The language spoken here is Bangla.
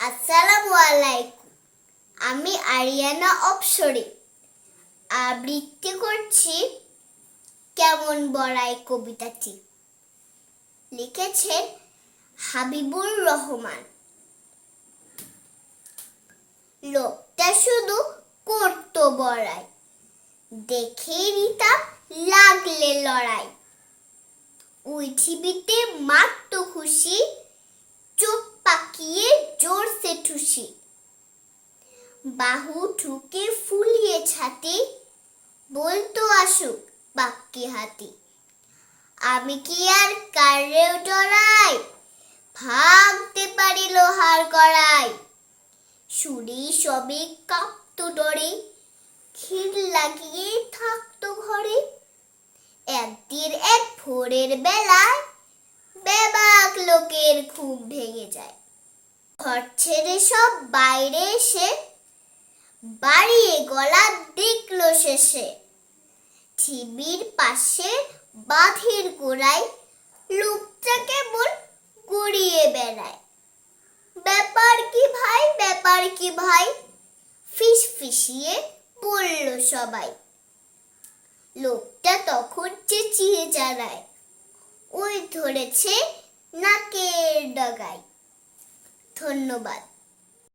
আসসালামু আলাইকুম। আমি আরিয়ানা অপসরে আবৃত্তি করছি কেমন বড়াই কবিতাটি। লিখেছেন হাবিবুর রহমান। লোকটা শুধু করতো বড়াই, দেখেই নিতাম লাগলে লড়াই। উইঠিবিতে মাত্র খুশি ঠুসি বাহু ঠুকে ফুলিয়ে ছাতি বলতো আসুক বাক্যে হাতি, আমি কি আর কারেও ডরাই? ভাঙতে পারি লোহার কড়াই সুরি সবে কাঁপতো ডরে, ক্ষীর লাগিয়ে থাকতো ঘরে। একদিন এক ভোরের বেলায় বেবাক লোকের ঘুম ভেঙে যায়। ঘর ছেড়ে সব বাইরে এসে বাড়িয়ে গলা দেখল শেষে। টিভির পাশে বাঁধের গোড়ায় লোকটা কেমন গড়িয়ে বেড়ায়। ব্যাপার কি ভাই, ব্যাপার কি ভাই? ফিস ফিসিয়ে বলল সবাই। লোকটা তখন চেঁচিয়ে জানায়, ওই ধরেছে নাকের ডগায়। ধন্যবাদ।